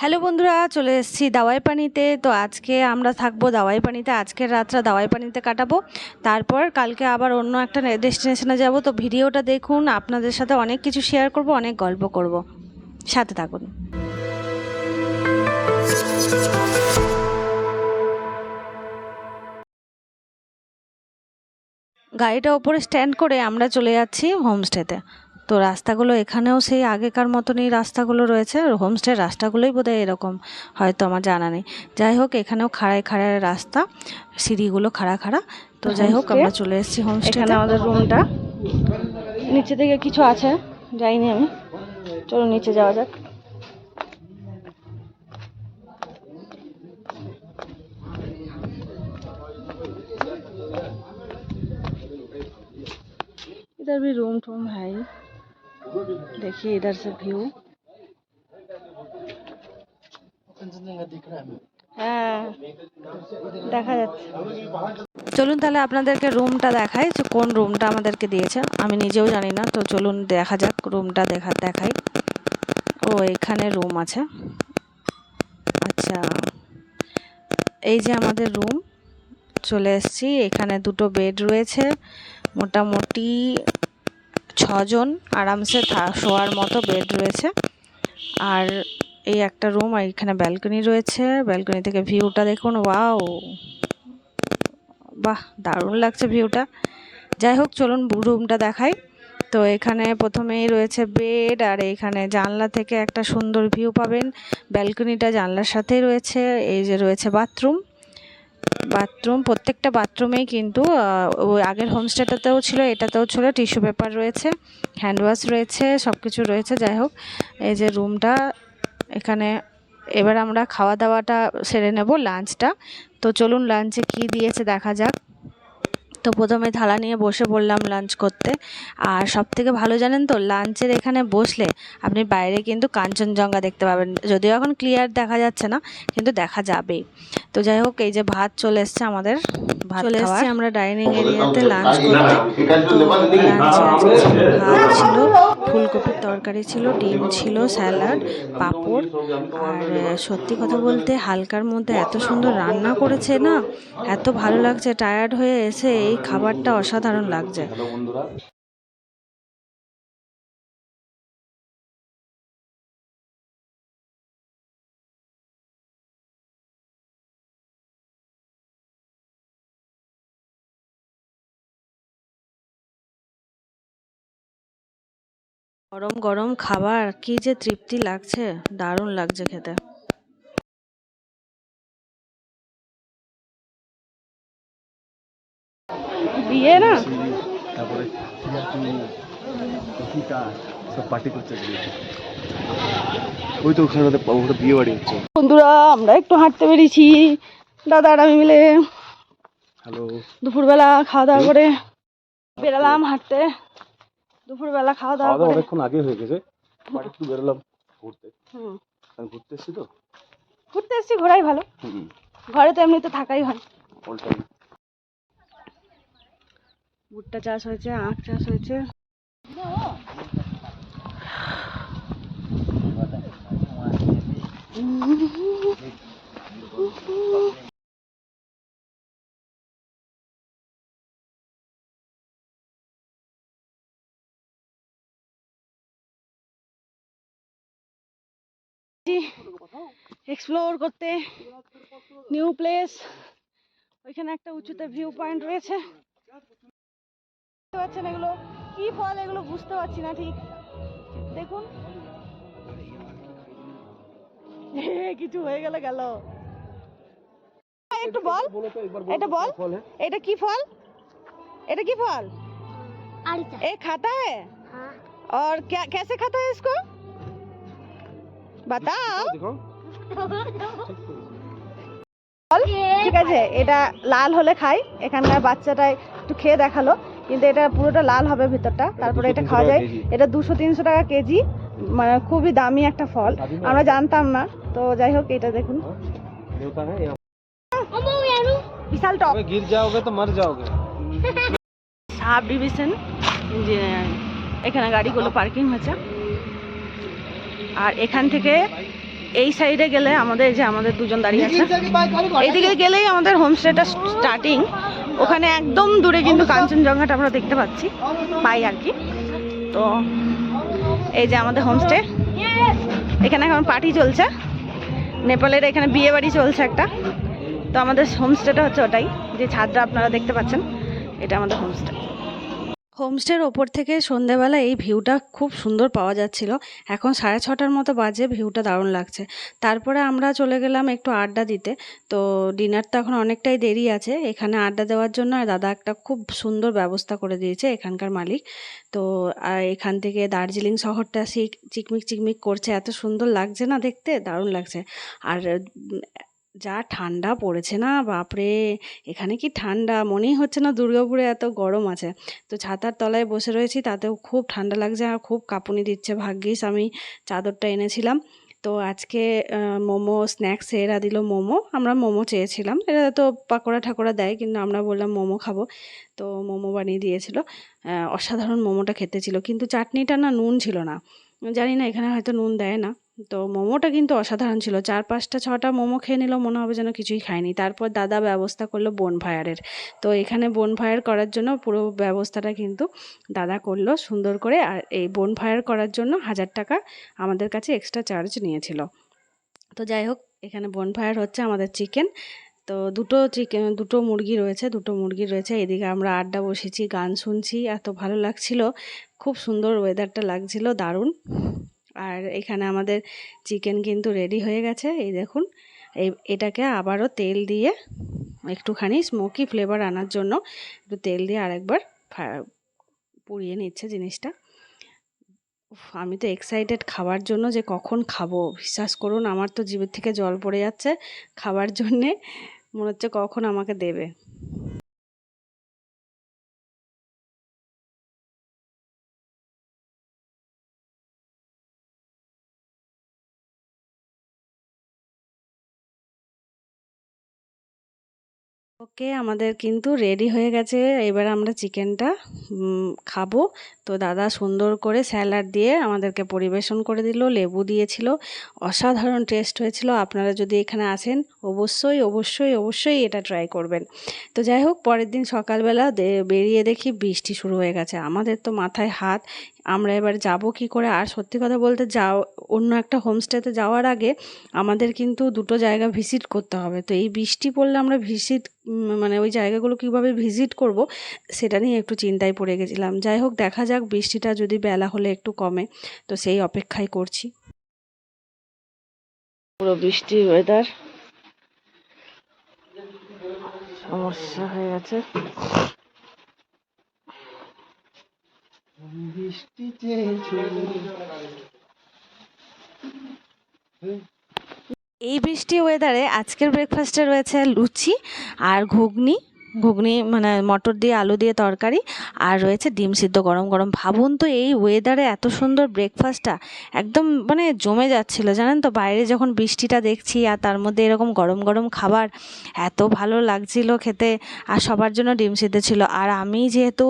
Hello বন্ধুরা, চলে এসেছি দাওয়াই পানিতে তো আজকে আমরা থাকব দাওয়াই পানিতে আজকের রাতটা দাওয়াই পানিতে কাটাবো। তারপর কালকে আবার অন্য একটা ডেস্টিনেশনে যাব। তো ভিডিওটা দেখুন, আপনাদের সাথে অনেক কিছু শেয়ার করব, অনেক গল্প করব। সাথে থাকুন। গাড়িটা ওপরে স্ট্যান্ড করে আমরা চলে যাচ্ছি হোমস্টেতে তো রাস্তাগুলো এখানেও সেই আগেকার মতনই রাস্তাগুলো রয়েছে আর হোমস্টের রাস্তাগুলোই বোধহয় এরকম হয়তো আমার জানা নেই যাই হোক এখানেও খাড়ায় খাড়ায় রাস্তা সিঁড়িগুলো খাড়া খাড়া তো যাই হোক আমরা চলে এসেছি হোমস্টে এখানে আমাদের রুমটা নিচে থেকে কিছু আছে যাইনি আমি চলো নিচে যাওয়া যাক इधर भी रूम टूम है ही देखिए इधर से व्यू হ্যাঁ দেখা যাচ্ছে চলুন তাহলে আপনাদেরকে রুমটা দেখাই যে কোন রুমটা আমাদেরকে দিয়েছে আমি নিজেও জানি না তো চলুন দেখা যাক রুমটা দেখা দেখাই ও এখানে রুম আছে আচ্ছা এই যে আমাদের রুম চলে এসেছি এখানে দুটো বেড রয়েছে মোটামুটি ছজন আরামসে শোয়ার মতো বেড রয়েছে। আর এই একটা রুম আর এখানে ব্যালকনি রয়েছে। ব্যালকনি থেকে ভিউটা দেখুন, ওয়াও! বাহ, দারুণ লাগছে ভিউটা। যাই হোক, চলুন রুমটা দেখাই। তো এখানে প্রথমেই রয়েছে বেড আর এখানে জানলা থেকে একটা সুন্দর ভিউ পাবেন। ব্যালকনিটা জানলার সাথেই রয়েছে। এই যে রয়েছে বাথরুম। বাথরুম, প্রত্যেকটা বাথরুমেই কিন্তু ওই আগের হোমস্টেটাতেও ছিল, এটাতেও ছিল, টিস্যু পেপার রয়েছে, হ্যান্ড ওয়াশ রয়েছে সব কিছু রয়েছে, যাই হোক। এই যে রুমটা, এখানে এবার আমরা খাওয়া দাওয়াটা সেরে নেব, লাঞ্চটা। তো চলুন লাঞ্চে কি দিয়েছে দেখা যাক। তো প্রথমে থালা নিয়ে বসে পড়লাম লাঞ্চ করতে। আর সব থেকে ভালো জানেন তো লাঞ্চের এখানে বসলে আপনি বাইরে কিন্তু কাঞ্চনজঙ্ঘা দেখতে পাবেন। যদিও এখন ক্লিয়ার দেখা যাচ্ছে না কিন্তু দেখা যাবে তো যাই হোক এই যে ভাত চলে এসছে আমাদের ভাত চলে এসছে আমরা ডাইনিং এরিয়াতে লাঞ্চ করতে। তো লাঞ্চে ভাত ছিল ফুলকপির তরকারি ছিল, ডিম ছিল, স্যালাড, পাঁপড়। আর সত্যি কথা বলতে হালকার মধ্যে এত সুন্দর রান্না করেছে না, এত ভালো লাগছে, টায়ার্ড হয়ে এসে এই খাবারটা অসাধারণ লাগছে। গরম গরম খাবার কি যে তৃপ্তি লাগছে দারুণ লাগছে খেতে। বিয়ে না? তারপরে সব পার্টি করছে ওই তো ওখানে ওদের বিয়ে বাড়ি হচ্ছে। বন্ধুরা আমরা একটু হাঁটতে বেরিয়েছি। দাদা আর আমি মিলে হ্যালো দুপুরবেলা খাওয়া দাওয়া করে বেরালাম হাঁটতে। দুপুরবেলা খাওয়া দাওয়া করে। অনেকক্ষণ আগে হয়ে গেছে। বাড়ি একটু বেরোলাম ঘুরতে। হুম। আমি ঘুরতে এসেছি তো? ঘুরতে এসেছি ঘোরাই ভালো। হুম। ঘরে তো এমনিতে থাকাই হয় ভুট্টা চাষ হয়েছে আখ চাষ হয়েছে। এক্সপ্লোর করতে নিউ প্লেস ওইখানে একটা উঁচুতে ভিউ পয়েন্ট রয়েছে বুঝতে পারছেন এগুলো কি ফল এগুলো বুঝতে পারছি না ঠিক দেখুন এ, কিছু হয়ে গেলে গেল একটু বল এটা বল এটা কি ফল এটা কি फल ये खाता है और क्या कैसे खाता है इसको বাতাও। ঠিক আছে এটা লাল হলে খাই। এখানকার বাচ্চাটা একটু খেয়ে দেখাল কিন্তু এটা পুরোটা লাল হবে ভিতরটা তারপরে এটা খাওয়া যায়। এটা দুশো তিনশো টাকা কেজি মানে খুবই দামি একটা ফল। আমরা জানতাম না তো যাই হোক এটা দেখুন। বিশাল টক। গির যাওগে। সাব ডিভিশন যে এখানে গাড়িগুলো পার্কিং হয়েছে। আর এখান থেকে এই সাইডে গেলে আমাদের যে আমাদের দুজন দাঁড়িয়ে আছে। এইদিকে গেলেই আমাদের হোমস্টেটা স্টার্টিং। ওখানে একদম দূরে কিন্তু কাঞ্চনজঙ্ঘাটা আমরা দেখতে পাচ্ছি, পাই আর কি। তো এই যে আমাদের হোমস্টে। এখানে এখন পার্টি চলছে। নেপালের এখানে বিয়ে বাড়ি চলছে একটা। তো আমাদের হোমস্টেটা হচ্ছে ওটাই, যে ছাদটা আপনারা দেখতে পাচ্ছেন, এটা আমাদের হোমস্টে। হোমস্টের ওপর থেকে সন্ধেবেলা এই ভিউটা খুব সুন্দর পাওয়া যাচ্ছিল। এখন সাড়ে ছটার মতো বাজে ভিউটা দারুণ লাগছে। তারপরে আমরা চলে গেলাম একটু আড্ডা দিতে। তো ডিনার তো এখন অনেকটাই দেরি আছে। এখানে আড্ডা দেওয়ার জন্য দাদা একটা খুব সুন্দর ব্যবস্থা করে দিয়েছে এখানকার মালিক। তো এখান থেকে দার্জিলিং শহরটা চিকমিক চিকমিক করছে। এত সুন্দর লাগছে না দেখতে? দারুণ লাগছে। আর যা ঠান্ডা পড়েছে না, বাপরে! এখানে কি ঠান্ডা? মনেই হচ্ছে না দুর্গাপুরে এত গরম আছে। তো ছাতার তলায় বসে রয়েছি, তাতেও খুব ঠান্ডা লাগছে আর খুব কাঁপুনি দিচ্ছে। ভাগ্যিস আমি চাদরটা এনেছিলাম। তো আজকে মোমো, স্ন্যাক্স এরা দিল মোমো, আমরা মোমো চেয়েছিলাম। এরা তো পাকোড়া ঠাকুরা দেয়, কিন্তু আমরা বললাম মোমো খাব। তো মোমো বানিয়ে দিয়েছিল। অসাধারণ মোমোটা খেতে ছিল। কিন্তু চাটনিটা না নুন ছিল না। জানি না, এখানে হয়তো নুন দেয় না। তো মোমোটা কিন্তু অসাধারণ ছিল। চার পাঁচটা, ছটা মোমো খেয়ে নিল মনে হবে যেন কিছুই খায়নি। তারপর দাদা ব্যবস্থা করল বোন ফায়ারের তো এখানে বোন ফায়ার করার জন্য পুরো ব্যবস্থাটা কিন্তু দাদা করল সুন্দর করে। আর এই বোন ফায়ার করার জন্য হাজার টাকা আমাদের কাছে এক্সট্রা চার্জ নিয়েছিল। তো যাই হোক, এখানে বোন ফায়ার হচ্ছে আমাদের চিকেন তো দুটো চিকেন দুটো মুরগি রয়েছে, দুটো মুরগি রয়েছে। এদিকে আমরা আড্ডা বসেছি, গান শুনছি। এত ভালো লাগছিল। খুব সুন্দর ওয়েদারটা লাগছিল, দারুণ। আর এখানে আমাদের চিকেন কিন্তু রেডি হয়ে গেছে, এই দেখুন। এটাকে আবারও তেল দিয়ে একটুখানি স্মোকি ফ্লেভার আনার জন্য একটু তেল দিয়ে আরেকবার পুড়িয়ে নিচ্ছে জিনিসটা। আমি তো এক্সাইটেড খাওয়ার জন্য যে কখন খাব, বিশ্বাস করুন, আমার তো জীবের থেকে জল পড়ে যাচ্ছে। খাবার জন্যে মনে হচ্ছে কখন আমাকে দেবে। ওকে আমাদের কিন্তু রেডি হয়ে গেছে। এবার আমরা চিকেনটা খাব। তো দাদা সুন্দর করে স্যালাড দিয়ে আমাদেরকে পরিবেশন করে দিল, লেবু দিয়েছিল। অসাধারণ টেস্ট হয়েছিল। আপনারা যদি এখানে আসেন, অবশ্যই অবশ্যই অবশ্যই এটা ট্রাই করবেন। তো যাই হোক, পরের দিন সকালবেলা বেরিয়ে দেখি বৃষ্টি শুরু হয়ে গেছে। আমাদের তো মাথায় হাত আমরা এবার যাব কি করে? আর সত্যি কথা বলতে যাও, অন্য একটা হোমস্টেতে যাওয়ার আগে আমাদের কিন্তু দুটো জায়গা ভিজিট করতে হবে। তো এই বৃষ্টি পড়লে আমরা ভিজিট মানে ওই জায়গাগুলো কীভাবে ভিজিট করব, সেটা নিয়ে একটু চিন্তায় পড়ে গেছিলাম। যাই হোক, দেখা যাক বৃষ্টিটা যদি বেলা হলে একটু কমে। তো সেই অপেক্ষাই করছি। পুরো বৃষ্টি ওয়েদার সমস্যা হয়ে গেছে। এই বৃষ্টি ওয়েদারে আজকের ব্রেকফাস্টে রয়েছে লুচি আর ঘুগনি। ঘুগনি মানে মটর দিয়ে আলু দিয়ে তরকারি আর রয়েছে ডিম সিদ্ধ গরম গরম। ভাবুন তো এই ওয়েদারে এত সুন্দর ব্রেকফাস্টটা একদম মানে জমে যাচ্ছিল, জানেন তো? বাইরে যখন বৃষ্টিটা দেখছি আর তার মধ্যে এরকম গরম গরম খাবার, এত ভালো লাগছিল খেতে আর সবার জন্য ডিম সিদ্ধ ছিল। আর আমি যেহেতু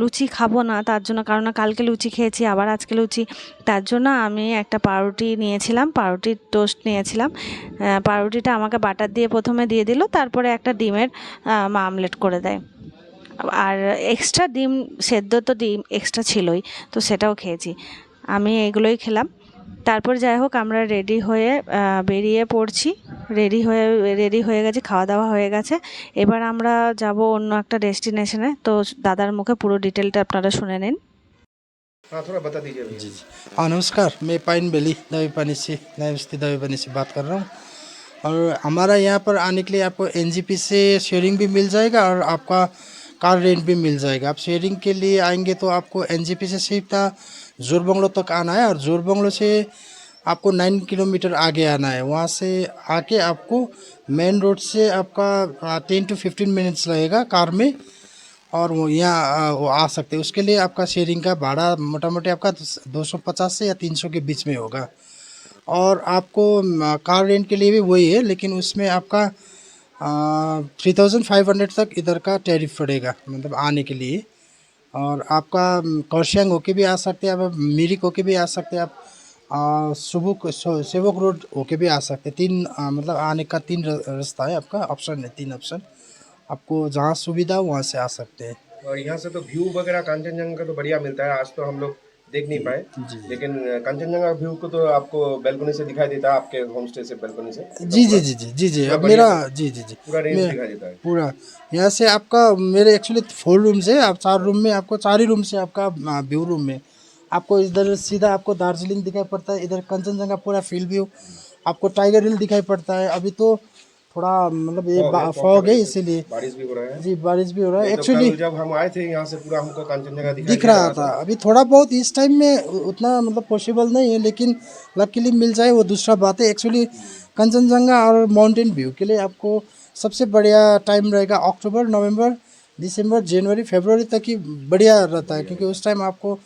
লুচি খাব না, তার জন্য কারণ কালকে লুচি খেয়েছি, আবার আজকে লুচি, তার জন্য আমি একটা পাউরুটি নিয়েছিলাম, পাউরুটির টোস্ট নিয়েছিলাম। পাউরুটিটা আমাকে বাটার দিয়ে প্রথমে দিয়ে দিল, তারপরে একটা ডিমের আমলেট করে দেয় আর এক্সট্রা ডিম সেদ্ধ তো ডিম এক্সট্রা ছিলই তো সেটাও খেয়েছি আমি এগুলোই খেলাম তারপর যাই হোক আমরা রেডি হয়ে আহ, বেরিয়ে পড়ছি রেডি হয়ে রেডি হয়ে গেছে খাওয়া দাওয়া হয়ে গেছে এবার আমরা যাব অন্য একটা ডেস্টিনেশনে তো দাদার মুখে পুরো ডিটেলটা আপনারা শুনে নিন हाँ थोड़ा बता दीजिए भैया। हाँ नमस्कार मैं पाइन वैली दवी पानी से नए बस्ती दवी पानी से बात कर रहा हूँ और हमारा यहाँ पर आने के लिए आपको एन से शेयरिंग भी मिल जाएगा और आपका कार रेंट भी मिल जाएगा। आप शेयरिंग के लिए आएँगे तो आपको एन से सिर्फ़ ज़ोर बंगलो तक आना है और ज़ोर बंगलो से आपको नाइन किलोमीटर आगे आना है। वहाँ से आके आपको मेन रोड से आपका टेन टू फिफ्टीन मिनट्स लगेगा कार में और वो यहाँ वो आ सकते हैं। उसके लिए आपका शेयरिंग का भाड़ा मोटा मोटी आपका दो सौ पचास से या तीन सौ के बीच में होगा। और आपको कार रेंट के लिए भी वही है लेकिन उसमें आपका थ्री थाउज़ेंड फाइव हंड्रेड तक इधर का टैरिफ पड़ेगा मतलब आने के लिए। और आपका कौशियांग होके भी आ सकते हैं आप मिरिक होके भी आ सकते हैं आप आ, सुबह सेवक रोड होके भी आ सकते हैं। तीन आ, मतलब आने का तीन रास्ता है आपका ऑप्शन है तीन ऑप्शन। आपको जहाँ सुविधा वहाँ से आ सकते हैं। और यहाँ से तो व्यू वगैरह कांचनजंगा का तो बढ़िया मिलता है आज तो हम लोग देख नहीं पाए। लेकिन कांचनजंगा व्यू को तो आपको बैल्कनी से दिखाई देता है आपके होम स्टे से बैल्कनी से। जी जी जी जी जी जी। अब मेरा जी जी जी। पूरा रेंज दिखाई देता है। पूरा। यहाँ से आपका मेरे एक्चुअली फोर रूम है आप चार रूम में आपको चार ही रूम से आपका व्यू रूम में। आपको इधर सीधा आपको दार्जिलिंग दिखाई पड़ता है इधर कंचनजंगा पूरा फ़ील्ड व्यू आपको टाइगर हिल दिखाई पड़ता है। अभी तो थोड़ा मतलब ये फॉग है इसीलिए। बारिश भी हो रहा है। जी बारिश भी हो रहा है। तो एक्चुअली कल जब हम आए थे यहाँ से पूरा हमको कांचनजंगा दिख रहा था। अभी थोड़ा बहुत इस टाइम में उतना मतलब पॉसिबल नहीं है लेकिन लकीली मिल जाए वो दूसरा बात है। एक्चुअली कंचनजंगा और माउंटेन व्यू के लिए आपको सबसे बढ़िया टाइम रहेगा अक्टूबर नवंबर दिसंबर जनवरी फरवरी तक ही बढ़िया रहता है क्योंकि उस टाइम आपको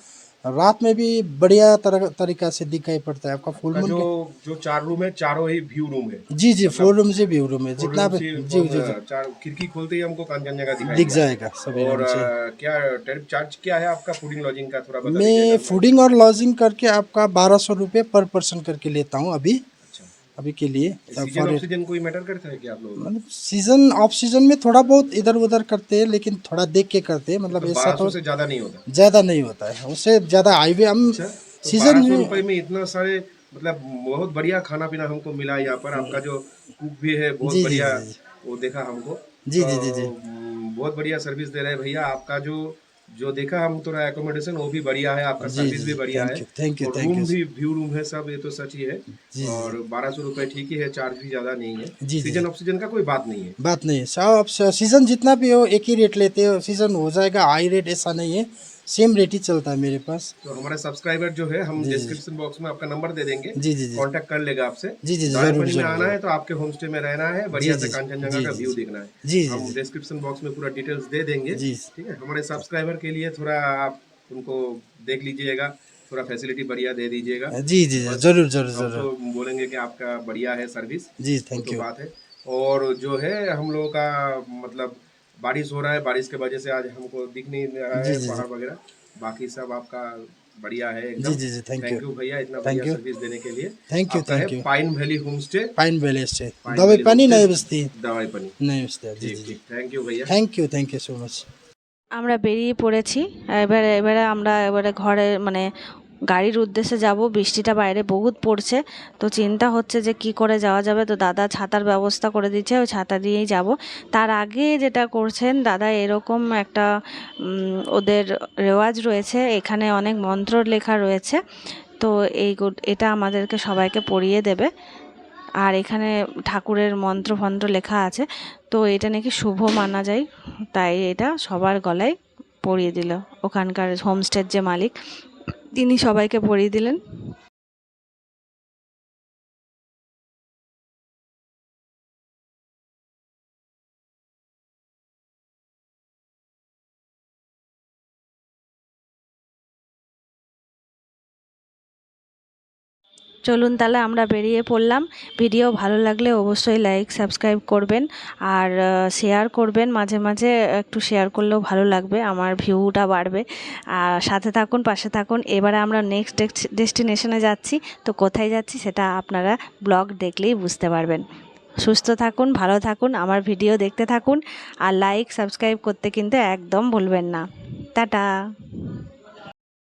रात में भी बढ़िया तरह तरीका से दिखाई पड़ता है आपका फुल मून जो जो चार रूम है चारों ही व्यू रूम है। जी जी फोर रूम से व्यू रूम है। जितना भी जी जी जी। चार खिड़की खोलते ही हमको कांचनजंगा दिखाई दिख जाएगा सब और क्या टैरिफ चार्ज क्या है आपका फूडिंग लॉजिंग का? थोड़ा बता मैं फूडिंग और लॉजिंग करके आपका बारह सौ रुपये पर पर्सन करके लेता हूँ अभी। अभी के लिए सीज़न कोई मैटर करता है क्या आप लोग मतलब सीज़न ऑफ़ सीज़न में थोड़ा बहुत इधर उधर करते हैं लेकिन थोड़ा देख के करते हैं मतलब ऐसा तो ज़्यादा नहीं होता। ज़्यादा नहीं होता है। उससे ज़्यादा हाईवे हम सीज़न में इतना सारे मतलब बहुत बढ़िया खाना पीना हमको मिला यहाँ पर। आपका जो कुक भी है बहुत बढ़िया वो देखा हमको। जी, जी, जी, जी। तो, बहुत बढ़िया सर्विस दे रहे हैं भैया। आपका जो जो देखा हम थोड़ा एकोमोडेशन वो भी बढ़िया है आपका सर्विस भी बढ़िया है। Thank you thank you room भी व्यू रूम है सब ये तो सच ही है। और बारह सौ रूपए ठीक ही है चार्ज भी ज़्यादा नहीं है। जी। सीज़न ऑक्सीजन का कोई बात नहीं है। बात नहीं है। सीज़न जितना भी हो एक ही रेट लेते हो सीज़न हो जाएगा हाई रेट ऐसा नहीं है। सेम रेट ही चलता है मेरे पास। तो हमारे सब्सक्राइबर जो है हम डिस्क्रिप्शन बॉक्स में आपका नंबर दे देंगे। जी जी जी। कांटेक्ट कर लेगा आपसे। जी, जी, ज़रूर, में ज़रूर, आना है तो आपके होम स्टे में रहना है। बढ़िया से कांचनजंगा का व्यू देखना है। जी, जी, हम डिस्क्रिप्शन बॉक्स में पूरा डिटेल्स दे देंगे। जी। ठीक है? हमारे सब्सक्राइबर के लिए थोड़ा आप उनको देख लीजिएगा। थोड़ा फैसिलिटी बढ़िया दे दीजिएगा। जी जी जी ज़रूर ज़रूर ज़रूर तो बोलेंगे कि आपका बढ़िया है सर्विस जी थैंक तो यू बात है। और जो है हम लोगों का मतलब बारिश हो रहा है बारिश की वजह से आज हमको दिख नहीं रहा जी, है जी, जी। पहाड़ वगैरह बाकी सब आपका बढ़िया है जी, जी, जी, thank you. यू भैया इतना Thank बढ़िया you. सर्विस देने के लिए Thank you, आपका thank है you. Pine valley home stay pine valley से Pine दवाई Valley पानी Homestay। नहीं बसती दवाई पनी नहीं बसती जी ठीक जी जी ठीक थैंक यू भैया thank you thank you so much আমরা বেরিয়ে পড়েছি এবারে এবারে আমরা এবারে ঘরে মানে গাড়ির উদ্দেশ্যে যাব, বৃষ্টিটা বাইরে বহুত পড়ছে, তো চিন্তা হচ্ছে যে কি করে যাওয়া যাবে। তো দাদা ছাতার ব্যবস্থা করে দিচ্ছে, ওই ছাতা দিয়েই যাব। তার আগে যেটা করছেন, দাদা এরকম একটা ওদের রেওয়াজ রয়েছে, এখানে অনেক মন্ত্র লেখা রয়েছে, তো এই এটা আমাদেরকে সবাইকে পড়িয়ে দেবে। আর এখানে ঠাকুরের মন্ত্র ফন্ত্র লেখা আছে, তো এটা নাকি শুভ মানা যায়, তাই এটা সবার গলায় পরিয়ে দিল। ওখানকার হোমস্টের যে মালিক তিনি সবাইকে পরিয়ে দিলেন। চলুন তাহলে আমরা বেরিয়ে পড়লাম। ভিডিও ভালো লাগলে অবশ্যই লাইক সাবস্ক্রাইব করবেন আর শেয়ার করবেন। মাঝে মাঝে একটু শেয়ার করলেও ভালো লাগবে, আমার ভিউটা বাড়বে। আর সাথে থাকুন, পাশে থাকুন। এবারে আমরা নেক্সট ডেস্টিনেশনে যাচ্ছি। তো কোথায় যাচ্ছি সেটা আপনারা ব্লগ দেখলেই বুঝতে পারবেন। সুস্থ থাকুন, ভালো থাকুন, আমার ভিডিও দেখতে থাকুন। আর লাইক সাবস্ক্রাইব করতে কিন্তু একদম ভুলবেন না। টাটা!